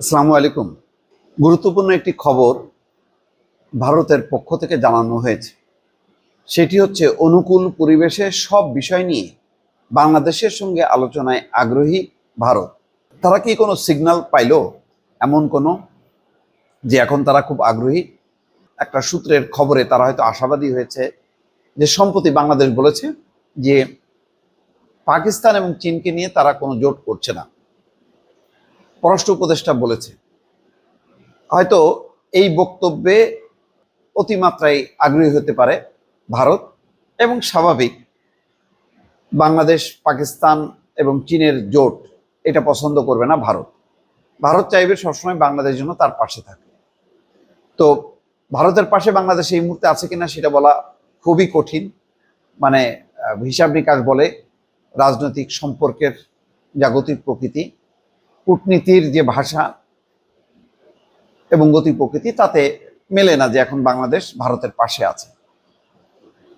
আসসালামু আলাইকুম। গুরুত্বপূর্ণ একটি খবর ভারতের পক্ষ থেকে জানানো হয়েছে। সেটি হচ্ছে অনুকূল পরিবেশে সব বিষয় নিয়ে বাংলাদেশের সঙ্গে আলোচনায় আগ্রহী ভারত। তারা কি কোনো সিগন্যাল পাইলো? এমন কোনো? যে এখন তারা খুব আগ্রহী? একটা সূত্রের খবরে তারা হয়তো আশাবাদী হয়েছে যে সম্প্রতি বাংলাদেশ বলেছে যে পাকিস্তান এবং চীনকে নিয়ে তারা কোনো জোট করছে না। পররাষ্ট্র উপদেষ্টা বলেছে। হয়তো এই বক্তব্যে অতিমাত্রায় আগ্রহী হতে পারে ভারত এবং স্বাভাবিক বাংলাদেশ, পাকিস্তান এবং চীনের জোট এটা পছন্দ করবে না ভারত। ভারত চাইবে সবসময় বাংলাদেশ জন্য তার পাশে থাকে। তো ভারতের পাশে বাংলাদেশ এই মুহূর্তে আছে কিনা সেটা বলা খুবই কঠিন। মানে হিসাব নিকাশ বলে রাজনৈতিক সম্পর্কের জাগতিক প্রকৃতি কূটনীতির যে ভাষা এবং গতি প্রকৃতি, তাতে মেলে না যে এখন বাংলাদেশ ভারতের পাশে আছে।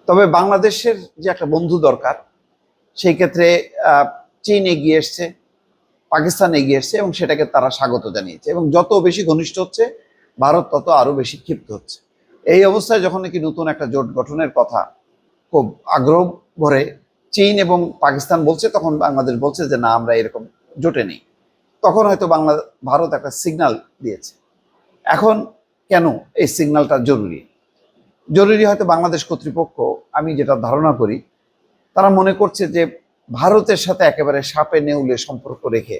তবে বাংলাদেশের যে একটা বন্ধু দরকার, সেই ক্ষেত্রে চীন এগিয়ে এসছে, পাকিস্তান এগিয়ে এসছে এবং সেটাকে তারা স্বাগত জানিয়েছে এবং যত বেশি ঘনিষ্ঠ হচ্ছে, ভারত তত আরও বেশি ক্ষিপ্ত হচ্ছে। এই অবস্থায় যখন নাকি নতুন একটা জোট গঠনের কথা খুব আগ্রহ ভরে চীন এবং পাকিস্তান বলছে, তখন বাংলাদেশ বলছে যে, না, আমরা এরকম জোটে নেই। তখন হয়তো বাংলা, ভারত একটা সিগনাল দিয়েছে। এখন কেন এই সিগনালটা জরুরি? জরুরি হয়তো বাংলাদেশ কর্তৃপক্ষ, আমি যেটা ধারণা করি, তারা মনে করছে যে ভারতের সাথে একেবারে সাপে নেউলে সম্পর্ক রেখে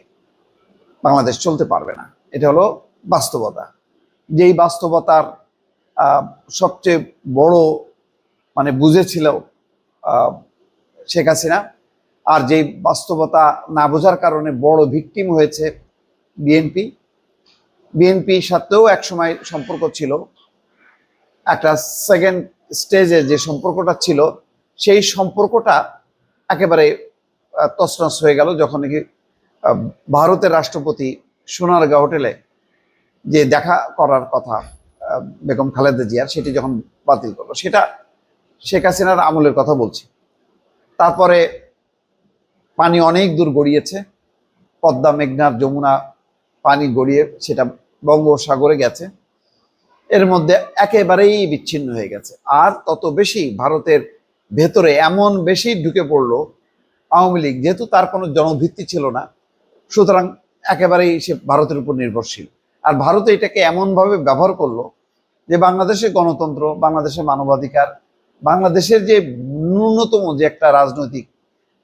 বাংলাদেশ চলতে পারবে না। এটা হলো বাস্তবতা। যেই বাস্তবতার সবচেয়ে বড় মানে বুঝেছিল শেখ হাসিনা আর যেই বাস্তবতা না বোঝার কারণে বড় ভিকটিম হয়েছে বিএনপি বিএনপি সাথেও একসময় সম্পর্ক ছিল। একটা সেকেন্ড স্টেজে যে সম্পর্কটা ছিল, সেই সম্পর্কটা একেবারে তছনছ হয়ে গেল যখন নাকি ভারতের রাষ্ট্রপতি সোনারগাঁ হোটেলে যে দেখা করার কথা বেগম খালেদা জিয়ার, সেটি যখন বাতিল করল, সেটা শেখ হাসিনার আমলের কথা বলছি। তারপরে পানি অনেক দূর গড়িয়েছে। পদ্মা মেঘনার যমুনা পানি গড়িয়ে সেটা বঙ্গোপসাগরে গেছে। এর মধ্যে একেবারেই বিচ্ছিন্ন হয়ে গেছে। আর তত বেশি ভারতের ভেতরে এমন বেশি ঢুকে পড়ল আওয়ামী লীগ, যেহেতু তার কোনো জনভিত্তি ছিল না, সুতরাং একেবারেই সে ভারতের উপর নির্ভরশীল। আর ভারত এটাকে এমনভাবে ব্যবহার করল যে বাংলাদেশের গণতন্ত্র, বাংলাদেশের মানবাধিকার, বাংলাদেশের যে ন্যূনতম যে একটা রাজনৈতিক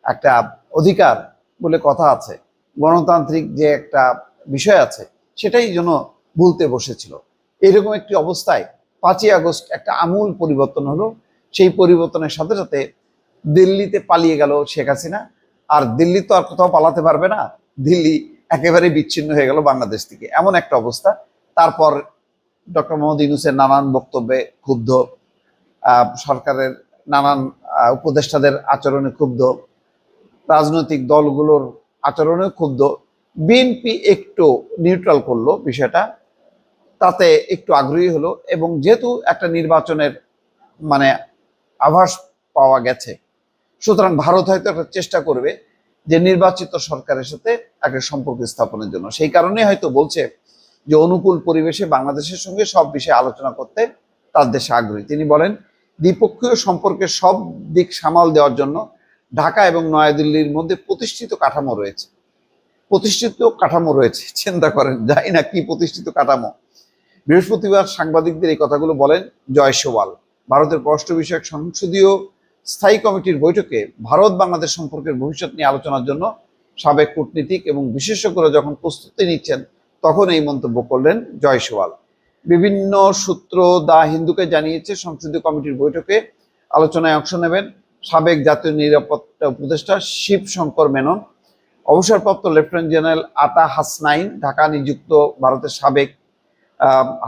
একটা অধিকার বলে কথা আছে, গণতান্ত্রিক যে একটা বিষয় আছে, সেটাই যেন ভুলতে বসেছিল। এরকম একটি অবস্থায় পাঁচই আগস্ট একটা আমূল পরিবর্তন হলো। সেই পরিবর্তনের সাথে সাথে দিল্লিতে পালিয়ে গেল শেখ হাসিনা। আর দিল্লি তো আর কোথাও পালাতে পারবে না। দিল্লি একেবারে বিচ্ছিন্ন হয়ে গেল বাংলাদেশ থেকে। এমন একটা অবস্থা। তারপর ডক্টর মোহাম্মদ ইউনুসের নানান বক্তব্যে ক্ষুব্ধ সরকারের নানান উপদেষ্টাদের আচরণে ক্ষুব্ধ রাজনৈতিক দলগুলোর আচরণে ক্ষুব্ধ। বিএনপি একটু নিউট্রাল করল বিষয়টা, তাতে একটু আগ্রহী হলো এবং যেহেতু একটা নির্বাচনের মানে আভাস পাওয়া গেছে, সুতরাং ভারত হয়তো একটা চেষ্টা করবে যে নির্বাচিত সরকারের সাথে একটা সম্পর্ক স্থাপনের জন্য। সেই কারণে হয়তো বলছে যে অনুকূল পরিবেশে বাংলাদেশের সঙ্গে সব বিষয়ে আলোচনা করতে তার দেশে আগ্রহী। তিনি বলেন, দ্বিপক্ষীয় সম্পর্কে সব দিক সামাল দেওয়ার জন্য ঢাকা এবং নয়াদিল্লির মধ্যে প্রতিষ্ঠিত কাঠামো রয়েছে। প্রতিষ্ঠিত কাঠামো রয়েছে, চিন্তা করেন, জানি না কি প্রতিষ্ঠিত কাঠামো। বৃহস্পতিবার সাংবাদিকদের এই কথাগুলো বলেন জয় সোয়াল ভারতের পররাষ্ট্র বিষয়ক সংসদীয় স্থায়ী কমিটির বৈঠকে ভারত বাংলাদেশ সম্পর্কের ভবিষ্যৎ নিয়ে আলোচনার জন্য সাবেক কূটনীতিক এবং বিশেষজ্ঞরা যখন প্রস্তুতি নিচ্ছেন, তখন এই মন্তব্য করলেন জয় সোয়াল বিভিন্ন সূত্র দা হিন্দুকে জানিয়েছে, সংসদীয় কমিটির বৈঠকে আলোচনায় অংশ নেবেন সাবেক জাতীয় নিরাপত্তা উপদেষ্টা শিব শঙ্কর মেনন, অবসরপ্রাপ্ত লেফটেন্যান্ট জেনারেল আতা হাসনাইন, ঢাকা নিযুক্ত ভারতের সাবেক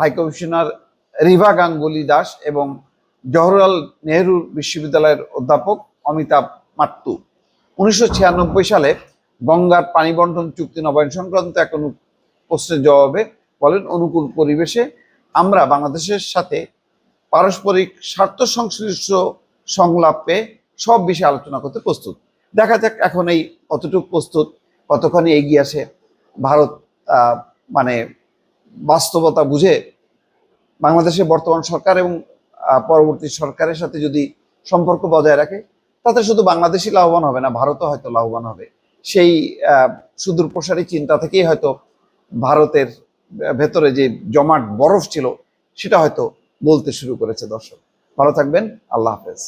হাইকমিশনার রিভা গাঙ্গুলি দাস এবং জওহরলাল নেহরু বিশ্ববিদ্যালয়ের অধ্যাপক অমিতাভ মাট্টু। উনিশশো সালে গঙ্গার পানি বন্টন চুক্তি নবায়ন সংক্রান্ত এক প্রশ্নের জবাবে বলেন, অনুকূল পরিবেশে আমরা বাংলাদেশের সাথে পারস্পরিক স্বার্থ সংশ্লিষ্ট সংলাপে সব বিষয়ে আলোচনা করতে প্রস্তুত। দেখা যাক এখন এই কতটুকু প্রস্তুত, কতখানি এগিয়ে আসে ভারত মানে বাস্তবতা বুঝে বাংলাদেশের বর্তমান সরকার এবং পরবর্তী সরকারের সাথে যদি সম্পর্ক বজায় রাখে, তাতে শুধু বাংলাদেশই লাভবান হবে না, ভারতও হয়তো লাভবান হবে। সেই সুদূর প্রসারী চিন্তা থেকেই হয়তো ভারতের ভেতরে যে জমাট বরফ ছিল, সেটা হয়তো বলতে শুরু করেছে দর্শক। ভালো থাকবেন, আল্লাহ হাফেজ।